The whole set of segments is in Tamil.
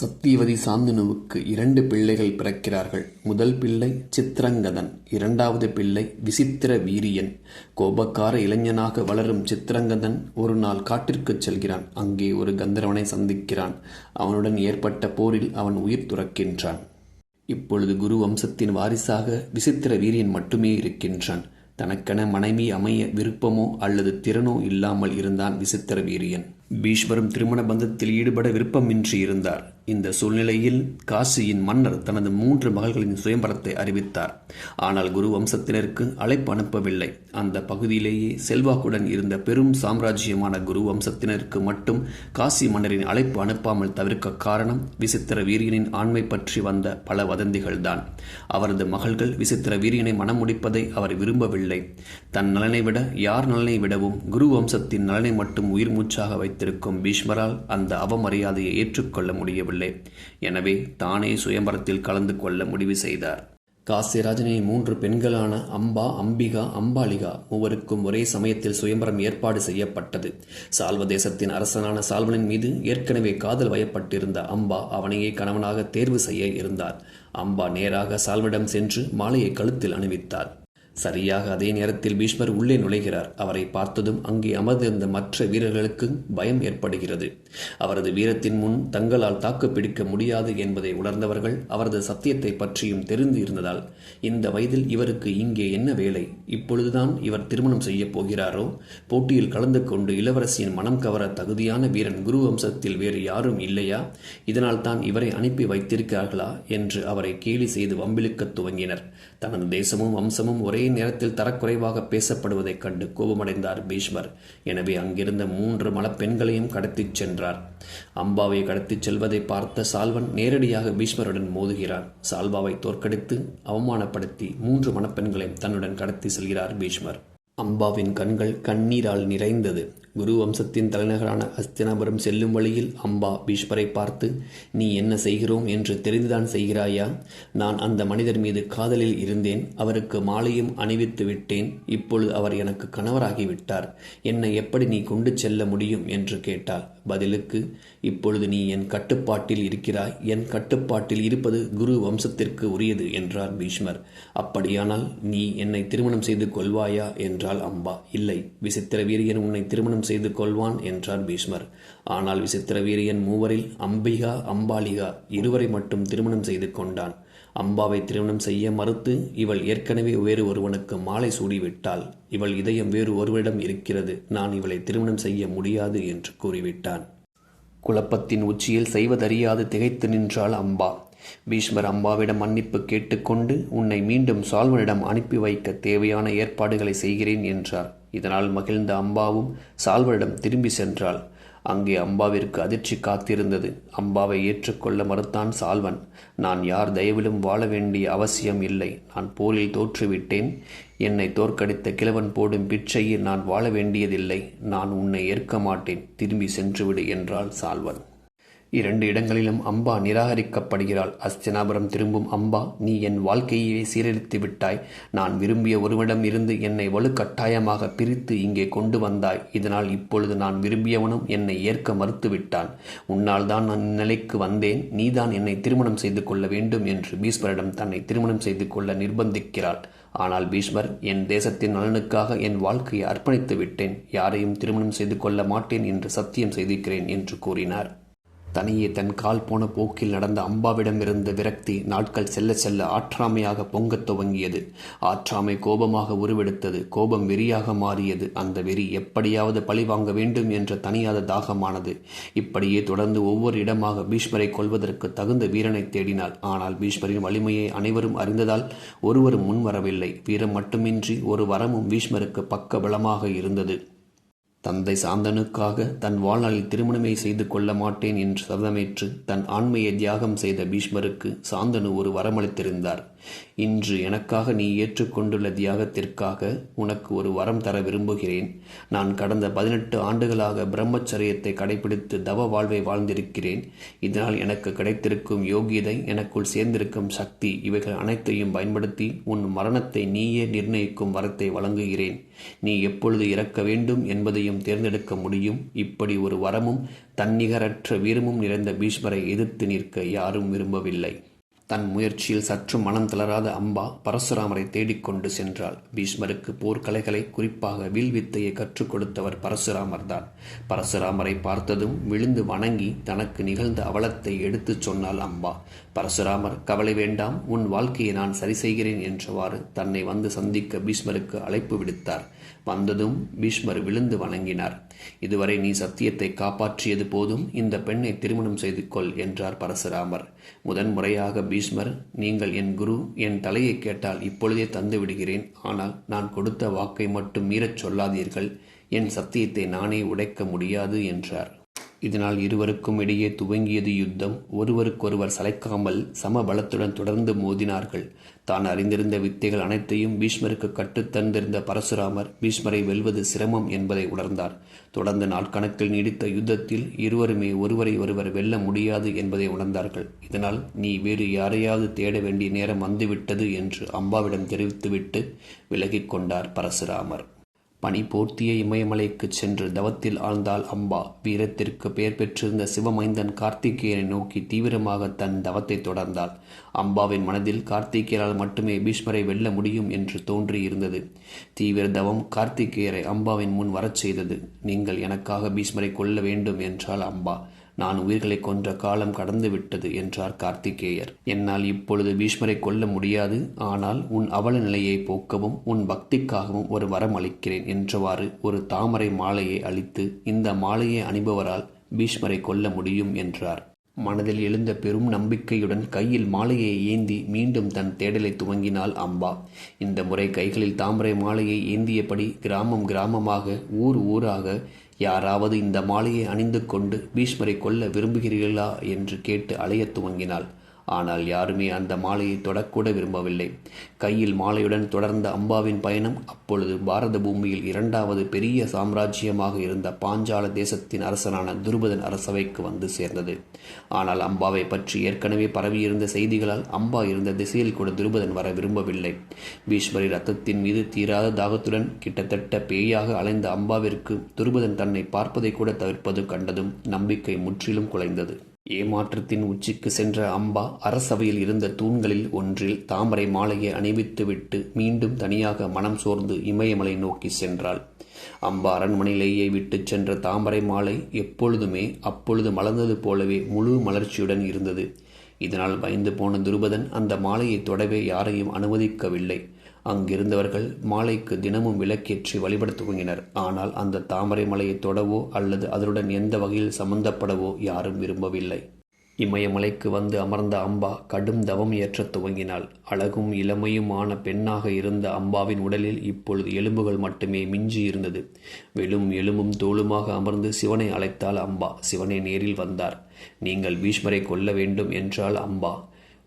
சத்தியவதி சாந்தனுவுக்கு இரண்டு பிள்ளைகள் பிறக்கிறார்கள். முதல் பிள்ளை சித்திரங்கதன் இரண்டாவது பிள்ளை விசித்திர வீரியன். கோபக்கார இளைஞனாக வளரும் சித்திரங்கதன் ஒரு நாள் காட்டிற்குச் செல்கிறான். அங்கே ஒரு கந்தரவனை சந்திக்கிறான். அவனுடன் ஏற்பட்ட போரில் அவன் உயிர் துறக்கின்றான். இப்பொழுது குரு வம்சத்தின் வாரிசாக விசித்திர வீரியன் மட்டுமே இருக்கின்றான். தனக்கென மனைவி அமைய விருப்பமோ அல்லது திறனோ இல்லாமல் இருந்தான் விசித்திர வீரியன். பீஷ்மரும் திருமண பந்தத்தில் ஈடுபட விருப்பமின்றி இருந்தார். இந்த சூழ்நிலையில் காசியின் மன்னர் தனது மூன்று மகள்களின் சுயம்பரத்தை அறிவித்தார். ஆனால் குரு வம்சத்தினருக்கு அழைப்பு அனுப்பவில்லை. அந்த பகுதியிலேயே செல்வாக்குடன் இருந்த பெரும் சாம்ராஜ்யமான குரு வம்சத்தினருக்கு மட்டும் காசி மன்னரின் அழைப்பு அனுப்பாமல் தவிர்க்க காரணம் விசித்திர வீரியனின் ஆண்மை பற்றி வந்த பல வதந்திகள்தான். அவரது மகள்கள் விசித்திர வீரியனை மணமுடிப்பதை அவர் விரும்பவில்லை. தன் நலனை விட யார் நலனை விடவும் குரு வம்சத்தின் நலனை மட்டும் உயிர் மூச்சாக வைத்திருக்கும் பீஷ்மரால் அந்த அவமரியாதையை ஏற்றுக்கொள்ள முடியவில்லை. எனவே தானே சுயம்பரத்தில் கலந்து கொள்ள முடிவு செய்தார். காசிராஜனை மூன்று பெண்களான அம்பா அம்பிகா அம்பாலிகா மூவருக்கும் ஒரே சமயத்தில் சுயம்பரம் ஏற்பாடு செய்யப்பட்டது. சால்வ தேசத்தின் அரசனான சால்வனின் மீது ஏற்கனவே காதல் வயப்பட்டிருந்த அம்பா அவனையே கணவனாக தேர்வு செய்ய இருந்தார். அம்பா நேராக சால்வடம் சென்று மாலையை கழுத்தில் அணிவித்தார். சரியாக அதே நேரத்தில் பீஷ்மர் உள்ளே நுழைகிறார். அவரை பார்த்ததும் அங்கே அமர்ந்திருந்த மற்ற வீரர்களுக்கு பயம் ஏற்படுகிறது. அவரது வீரத்தின் முன் தங்களால் தாக்கு பிடிக்க முடியாது என்பதை உணர்ந்தவர்கள் அவரது சத்தியத்தை பற்றியும் தெரிந்து இருந்ததால் இந்த வயதில் இவருக்கு இங்கே என்ன வேலை? இப்பொழுதுதான் இவர் திருமணம் செய்யப் போகிறாரோ? போட்டியில் கலந்து கொண்டு இளவரசியின் மனம் கவர தகுதியான வீரன் குரு வம்சத்தில் வேறு யாரும் இல்லையா? இதனால் தான் இவரை அனுப்பி வைத்திருக்கிறார்களா? என்று அவரை கேலி செய்து வம்பிழுக்கத் துவங்கினர். தனது தேசமும் வம்சமும் ஒரே நேரத்தில் தரக்குறைவாக பேசப்படுவதைக் கண்டு கோபமடைந்தார் பீஷ்மர். எனவே அங்கிருந்த மூன்று மணப்பெண்களையும் கடத்திச் சென்றார். அம்பாவை கடத்திச் செல்வதை பார்த்த சால்வன் நேரடியாக பீஷ்மருடன் மோதுகிறார் சால்வாவை தோற்கடித்து அவமானப்படுத்தி மூன்று மணப்பெண்களையும் தன்னுடன் கடத்தி செல்கிறார் பீஷ்மர். அம்பாவின் கண்கள் கண்ணீரால் நிறைந்தது. குரு வம்சத்தின் தலைநகரான அஸ்தினாபுரம் செல்லும் வழியில் அம்பா பீஷ்மரை பார்த்து நீ என்ன செய்கிறோம் என்று தெரிந்துதான் செய்கிறாயா? நான் அந்த மனிதர் மீது காதலில் இருந்தேன். அவருக்கு மாலையும் அணிவித்து விட்டேன். இப்பொழுது அவர் எனக்கு கணவராகிவிட்டார் என்னை எப்படி நீ கொண்டு செல்ல முடியும்? என்று கேட்டாள். பதிலுக்கு இப்பொழுது நீ என் கட்டுப்பாட்டில் இருக்கிறாய். என் கட்டுப்பாட்டில் இருப்பது குரு வம்சத்திற்கு உரியது என்றார் பீஷ்மர். அப்படியானால் நீ என்னை திருமணம் செய்து கொள்வாயா? என்றாள் அம்பா. இல்லை. விசித்திர வீரியன் உன்னை திருமணம் செய்து கொள்வான் என்றார் பீஷ்மர். ஆனால் விசித்திர வீரியன் மூவரில் அம்பிகா அம்பாலிகா இருவரை மட்டும் திருமணம் செய்து கொண்டான். அம்பாவை திருமணம் செய்ய மறுத்து இவள் ஏற்கனவே வேறு ஒருவனுக்கு மாலை சூடிவிட்டாள். இவள் இதயம் வேறு ஒருவரிடம் இருக்கிறது. நான் இவளை திருமணம் செய்ய முடியாது என்று கூறிவிட்டான். குழப்பத்தின் உச்சியில் செய்வதறியாது திகைத்து நின்றாள் அம்பா. பீஷ்மர் அம்பாவிடம் மன்னிப்பு கேட்டுக்கொண்டு உன்னை மீண்டும் சால்வனிடம் அனுப்பி வைக்க தேவையான ஏற்பாடுகளை செய்கிறேன் என்றார். இதனால் மகிழ்ந்த அம்பாவும் சால்வனிடம் திரும்பி சென்றாள். அங்கே அம்பாவிற்கு அதிர்ச்சி காத்திருந்தது. அம்பாவை ஏற்றுக்கொள்ள மறுத்தான் சால்வன் நான் யார் தயவிலும் வாழ வேண்டிய அவசியம் இல்லை. நான் போரில் தோற்றுவிட்டேன். என்னை தோற்கடித்த கிழவன் போடும் பிச்சையில் நான் வாழ வேண்டியதில்லை. நான் உன்னை ஏற்க மாட்டேன். திரும்பி சென்றுவிடு என்றாள் சால்வன். இரண்டு இடங்களிலும் அம்பா நிராகரிக்கப்படுகிறாள். அஸ்தினாபுரம் திரும்பும் அம்பா நீ என் வாழ்க்கையை சீரழித்து விட்டாய். நான் விரும்பிய ஒருவனிடம் இருந்து என்னை வலுக்கட்டாயமாக பிரித்து இங்கே கொண்டு வந்தாய். இதனால் இப்பொழுது நான் விரும்பியவனும் என்னை ஏற்க மறுத்துவிட்டான் உன்னால் தான் நான் இந்நிலைக்கு வந்தேன். நீதான் என்னை திருமணம் செய்து கொள்ள வேண்டும் என்று பீஸ்வரிடம் தன்னை திருமணம் செய்து கொள்ள நிர்பந்திக்கிறாள். ஆனால் பீஷ்மர் என் தேசத்தின் நலனுக்காக என் வாழ்க்கையை அர்ப்பணித்து விட்டேன். யாரையும் திருமணம் செய்து கொள்ள மாட்டேன் என்று சத்தியம் செய்திருக்கிறேன் என்று கூறினார். தனியே தன் கால் போன போக்கில் நடந்த அம்பாவிடமிருந்த விரக்தி நாட்கள் செல்ல செல்ல ஆற்றாமையாக பொங்கத் துவங்கியது. ஆற்றாமை கோபமாக உருவெடுத்தது. கோபம் வெறியாக மாறியது. அந்த வெறி எப்படியாவது பழி வாங்க வேண்டும் என்ற தனியாத தாகமானது. இப்படியே தொடர்ந்து ஒவ்வொரு இடமாக பீஷ்மரை கொள்வதற்கு தகுந்த வீரனை தேடினாள். ஆனால் பீஷ்மரின் வலிமையை அனைவரும் அறிந்ததால் ஒருவரும் முன்வரவில்லை. வீரம் மட்டுமின்றி ஒரு வரமும் பீஷ்மருக்கு பக்க பலமாக இருந்தது. தந்தை சாந்தனுக்காக தன் வாழ்நாளில் திருமணமே செய்து கொள்ள மாட்டேன் என்று சபதமேற்று தன் ஆண்மையை தியாகம் செய்த பீஷ்மருக்கு சாந்தனு ஒரு வரமளித்திருந்தார். இன்று எனக்காக நீ ஏற்றுக்கொண்டுள்ள தியாகத்திற்காக உனக்கு ஒரு வரம் தர விரும்புகிறேன். நான் கடந்த பதினெட்டு ஆண்டுகளாக பிரம்மச்சரியத்தை கடைபிடித்து தவ வாழ்வை வாழ்ந்திருக்கிறேன். இதனால் எனக்கு கிடைத்திருக்கும் யோகியதை எனக்குள் சேர்ந்திருக்கும் சக்தி இவைகள் அனைத்தையும் பயன்படுத்தி உன் மரணத்தை நீயே நிர்ணயிக்கும் வரத்தை வழங்குகிறேன். நீ எப்பொழுது இறக்க வேண்டும் என்பதையும் தேர்ந்தெடுக்க முடியும். இப்படி ஒரு வரமும் தன்னிகரற்ற வீரமும் நிறைந்த பீஷ்மரை எதிர்த்து நிற்க யாரும் விரும்பவில்லை. தன் முயற்சியில் சற்று மனம் தளராத அம்பா பரசுராமரை தேடிக்கொண்டு சென்றாள். பீஷ்மருக்கு போர்க்கலைகளை குறிப்பாக வில்வித்தையை கற்றுக் கொடுத்தவர் பரசுராமர் தான் பரசுராமரை பார்த்ததும் விழுந்து வணங்கி தனக்கு நிகழ்ந்த அவலத்தை எடுத்துச் சொன்னாள் அம்பா. பரசுராமர் கவலை வேண்டாம் உன் வாழ்க்கையை நான் சரி செய்கிறேன் என்றவாறு தன்னை வந்து சந்திக்க பீஷ்மருக்கு அழைப்பு விடுத்தார். வந்ததும் பீஷ்மர் விழுந்து வணங்கினார். இதுவரை நீ சத்தியத்தை காப்பாற்றியது போதும் இந்த பெண்ணை திருமணம் செய்து கொள் என்றார் பரசுராமர். முதன்முறையாக பீஷ்மர் நீங்கள் என் குரு என் தலையை கேட்டால் இப்பொழுதே தந்து விடுகிறேன். ஆனால் நான் கொடுத்த வாக்கை மட்டும் மீறச் சொல்லாதீர்கள். என் சத்தியத்தை நானே உடைக்க முடியாது என்றார். இதனால் இருவருக்கும் இடையே துவங்கியது யுத்தம். ஒருவருக்கொருவர் சளைக்காமல் சம பலத்துடன் தொடர்ந்து மோதினார்கள். தான் அறிந்திருந்த வித்தைகள் அனைத்தையும் பீஷ்மருக்கு கற்றுத்தந்திருந்த பரசுராமர் பீஷ்மரை வெல்வது சிரமம் என்பதை உணர்ந்தார். தொடர்ந்து நாட்கணக்கில் நீடித்த யுத்தத்தில் இருவருமே ஒருவரை ஒருவர் வெல்ல முடியாது என்பதை உணர்ந்தார்கள். இதனால் நீ வேறு யாரையாவது தேட வேண்டிய நேரம் வந்துவிட்டது என்று அம்பாவிடம் தெரிவித்துவிட்டு விலகிக் கொண்டார் பரசுராமர். பனி போர்த்திய இமயமலைக்குச் சென்று தவத்தில் ஆழ்ந்தாள் அம்பா. வீரத்திற்கு பெயர் பெற்றிருந்த சிவமைந்தன் கார்த்திகேயனை நோக்கி தீவிரமாக தன் தவத்தை தொடர்ந்தாள். அம்பாவின் மனதில் கார்த்திகேயரால் மட்டுமே பீஷ்மரை வெல்ல முடியும் என்று தோன்றியிருந்தது. தீவிர தவம் கார்த்திகேயரை அம்பாவின் முன் வரச் செய்தது. நீங்கள் எனக்காக பீஷ்மரை கொல்ல வேண்டும் என்றாள் அம்பா. நான் உயிர்களை கொன்ற காலம் கடந்து விட்டது என்றார் கார்த்திகேயர். என்னால் இப்பொழுது பீஷ்மரை கொல்ல முடியாது. ஆனால் உன் அவல நிலையை போக்கவும் உன் பக்திக்காகவும் ஒரு வரம் அளிக்கிறேன் என்றவாறு ஒரு தாமரை மாலையை அளித்து இந்த மாலையை அணிபவரால் பீஷ்மரை கொல்ல முடியும் என்றார். மனதில் எழுந்த பெரும் நம்பிக்கையுடன் கையில் மாலையை ஏந்தி மீண்டும் தன் தேடலை துவங்கினாள் அம்பா. இந்த முறை கைகளில் தாமரை மாலையை ஏந்தியபடி கிராமம் கிராமமாக ஊர் ஊராக யாராவது இந்த மாலையை அணிந்து கொண்டு பீஷ்மரை கொல்ல விரும்புகிறீர்களா என்று கேட்டு அலையத் துவங்கினாள். ஆனால் யாருமே அந்த மாலையை தொடக்கூட விரும்பவில்லை. கையில் மாலையுடன் தொடர்ந்த அம்பாவின் பயணம் அப்பொழுது பாரத பூமியில் இரண்டாவது பெரிய சாம்ராஜ்யமாக இருந்த பாஞ்சால தேசத்தின் அரசனான துருபதன் அரசவைக்கு வந்து சேர்ந்தது. ஆனால் அம்பாவை பற்றி ஏற்கனவே பரவியிருந்த செய்திகளால் அம்பா இருந்த திசையில் கூட துருபதன் வர விரும்பவில்லை. பீஷ்மரி ரத்தத்தின் மீது தீராத தாகத்துடன் கிட்டத்தட்ட பேயாக அலைந்த அம்பாவிற்கு துருபதன் தன்னை பார்ப்பதை கூட தவிர்ப்பது கண்டதும் நம்பிக்கை முற்றிலும் குலைந்தது. ஏமாற்றத்தின் உச்சிக்கு சென்ற அம்பா அரசவையில் இருந்த தூண்களில் ஒன்றில் தாமரை மாலையை அணிவித்துவிட்டு மீண்டும் தனியாக மனம் சோர்ந்து இமயமலை நோக்கி சென்றாள். அம்பா அரண்மனையிலேயே விட்டுச் சென்ற தாமரை மாலை எப்பொழுதுமே அப்பொழுது மலர்ந்தது போலவே முழு மலர்ச்சியுடன் இருந்தது. இதனால் பயந்து போன துருபதன் அந்த மாலையை தொடவே யாரையும் அனுமதிக்கவில்லை. அங்கிருந்தவர்கள் மாலைக்கு தினமும் விளக்கேற்றி வழிபட துவங்கினர் ஆனால் அந்த தாமரை மலையை தொடவோ அல்லது அதனுடன் எந்த வகையில் சம்பந்தப்படவோ யாரும் விரும்பவில்லை. இமயமலைக்கு வந்து அமர்ந்த அம்பா கடும் தவம் ஏற்றத் துவங்கினாள். அழகும் இளமையுமான பெண்ணாக இருந்த அம்பாவின் உடலில் இப்பொழுது எலும்புகள் மட்டுமே மிஞ்சி இருந்தது வெளும் எலும்பும் தோளுமாக அமர்ந்து சிவனை அழைத்தாள் அம்பா. சிவனை நேரில் வந்தார். நீங்கள் பீஷ்மரை கொல்ல வேண்டும் என்றால் அம்பா.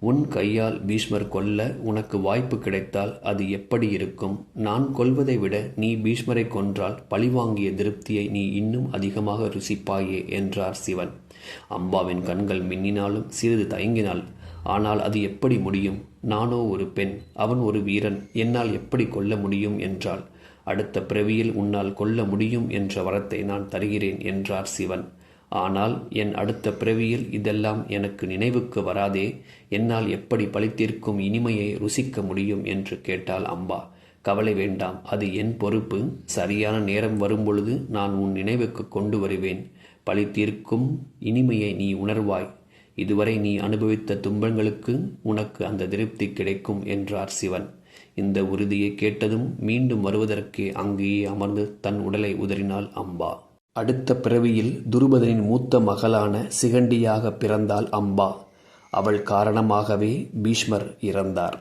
உன் கையால் பீஷ்மர் கொல்ல உனக்கு வாய்ப்பு கிடைத்தால் அது எப்படி இருக்கும்? நான் கொல்வதை விட நீ பீஷ்மரை கொன்றால் பழிவாங்கிய திருப்தியை நீ இன்னும் அதிகமாக ருசிப்பாயே என்றார் சிவன். அம்பாவின் கண்கள் மின்னினாலும் சிறிது தயங்கினாள். ஆனால் அது எப்படி முடியும்? நானோ ஒரு பெண் அவன் ஒரு வீரன் என்னால் எப்படி கொல்ல முடியும்? என்றாள். அடுத்த பிறவியில் உன்னால் கொல்ல முடியும் என்ற வரத்தை நான் தருகிறேன் என்றார் சிவன். ஆனால் என் அடுத்த பிறவியில் இதெல்லாம் எனக்கு நினைவுக்கு வராதே என்னால் எப்படி பழித்திருக்கும் இனிமையை ருசிக்க முடியும் என்று கேட்டாள் அம்பா. கவலை வேண்டாம் அது என் பொறுப்பு. சரியான நேரம் வரும்பொழுது நான் உன் நினைவுக்கு கொண்டு வருவேன். பழித்திருக்கும் இனிமையை நீ உணர்வாய். இதுவரை நீ அனுபவித்த துன்பங்களுக்கு உனக்கு அந்த திருப்தி கிடைக்கும் என்றார் சிவன். இந்த உறுதியை கேட்டதும் மீண்டும் வருவதற்கே அங்கேயே அமர்ந்து தன் உடலை உதறினாள் அம்பா. அடுத்த பிறவியில் துருபதனின் மூத்த மகளான சிகண்டியாக பிறந்தாள் அம்பா. அவள் காரணமாகவே பீஷ்மர் இறந்தார்.